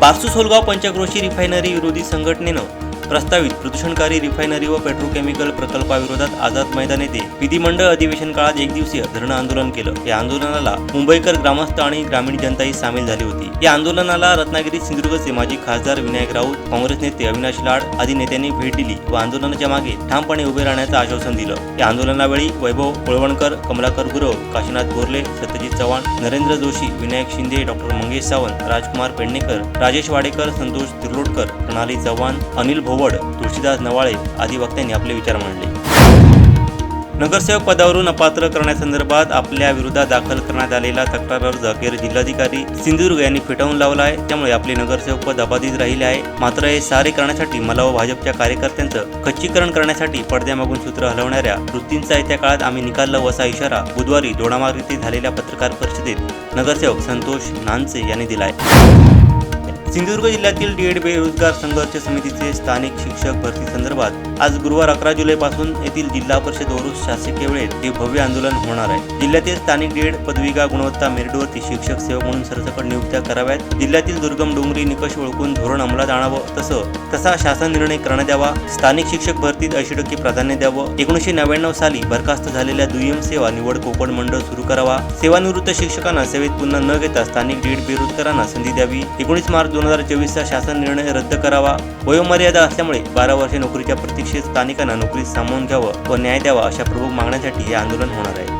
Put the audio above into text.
Barsu Solgaon Panchkroshi refinery विरोधी संघटनेनं प्रस्तावित प्रदूषणकारी रिफायनरी व पेट्रोकेमिकल प्रकल्पाविरोधात आझाद मैदान येथे विधिमंडळ अधिवेशन काळात एक दिवसीय धरणं आंदोलन केलं. या आंदोलनाला मुंबईकर ग्रामस्थ आणि ग्रामीण जनताही सामील झाली होती. या आंदोलनाला रत्नागिरी सिंधुदुर्गचे माजी खासदार विनायक राऊत काँग्रेस नेते अविनाश लाड आदी नेत्यांनी भेट दिली व आंदोलनाच्या मागे ठामपणे उभे राहण्याचं आश्वासन दिलं. या आंदोलनावेळी वैभव कोळवणकर कमलाकर गुरव काशीनाथ बोरले सत्यजित चव्हाण नरेंद्र जोशी विनायक शिंदे डॉक्टर मंगेश सावंत राजकुमार पेडणेकर राजेश वाडेकर संतोष तिरलोटकर प्रणाली चव्हाण अनिल भोवड तुळशीदास नवाळे आदी वक्त्यांनी आपले विचार मांडले. नगरसेवक पदावरून अपात्र करण्यासंदर्भात आपल्या विरोधात दाखल करण्यात आलेला तक्रार अर्ज अखेर जिल्हाधिकारी सिंधुदुर्ग यांनी फेटाळून लावला आहे. त्यामुळे आपले नगरसेवक पद अबाधित राहिले आहे. मात्र हे सारे करण्यासाठी मला व भाजपच्या कार्यकर्त्यांचं खच्चीकरण करण्यासाठी पडद्यामागून सूत्र हलवणाऱ्या वृत्तींचा येत्या काळात आम्ही निकाल लावू असा इशारा बुधवारी दोडामार्ग येथे झालेल्या पत्रकार परिषदेत नगरसेवक संतोष नानसे यांनी दिला आहे. सिंधुदुर्ग जिल्ह्यातील डीएड बेरोजगार संघर्ष समितीचे स्थानिक शिक्षक भरती संदर्भात आज गुरुवार अकरा जुलैपासून येथील जिल्हा परिषद वरुष शासकीय वेळेत हे भव्य आंदोलन होणार आहे. जिल्ह्यातील स्थानिक डीएड पदविका गुणवत्ता मेरिटवरती शिक्षक सेवक म्हणून सरसकट नियुक्त्या कराव्यात. जिल्ह्यातील दुर्गम डोंगरी निकष ओळखून धोरण अंमलात आणावं तसं तसा शासन निर्णय करण्यात यावा. स्थानिक शिक्षक भरतीत ऐंशी टक्के प्राधान्य द्यावं. एकोणीसशे नव्याण्णव साली बरखास्त झालेल्या दुय्यम सेवा निवड कोकण मंडळ सुरू करावा. सेवानिवृत्त शिक्षकांना सेवेत पुन्हा न घेता स्थानिक डीड बेरोजगारांना संधी द्यावी. एकोणीस मार्च दोन हजार चोवीसचा शासन निर्णय रद्द करावा. वयोमर्यादा असल्यामुळे बारा वर्षे नोकरीच्या प्रतीक्षेत स्थानिकांना नोकरी सामावून घ्यावं व न्याय द्यावा अशा प्रमुख मागण्यांसाठी हे आंदोलन होणार आहे.